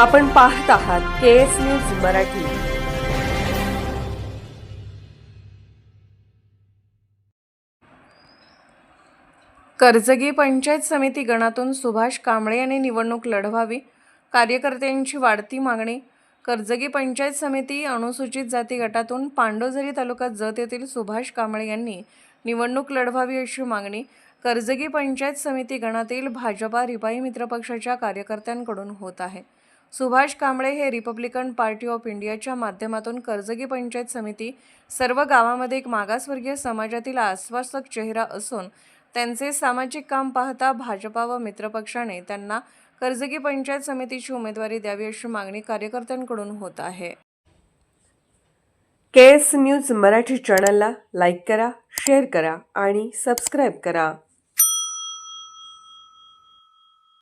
आपण पाहत आहात K S news Marathi. Karjagi panchayat samiti गणातून Subhash Kamble यांनी निवडणूक लढवावी कार्यकर्त्यांची वाढती मागणी कर्जगी पंचायत समिती अनुसूचित जाती गटातून पांडोझरी तालुक्यात जत येथील सुभाष कांबळे यांनी निवडणूक लढवावी अशी मागणी कर्जगी पंचायत समिती गणातील भाजपा रिपाई मित्र पक्षाच्या कार्यकर्त्यांकडून होत आहे. सुभाष कांबळे हे रिपब्लिकन पार्टी ऑफ इंडियाच्या माध्यमातून कर्जगी पंचायत समिती सर्व गावामध्ये एक मागासवर्गीय समाजातील आश्वासक चेहरा असून त्यांचे सामाजिक काम पाहता भाजपा व मित्रपक्षाने त्यांना कर्जगी पंचायत समितीची उमेदवारी द्यावी अशी मागणी कार्यकर्त्यांकडून होत आहे. के एस न्यूज मराठी चॅनलला लाईक करा शेअर करा आणि सबस्क्राईब करा.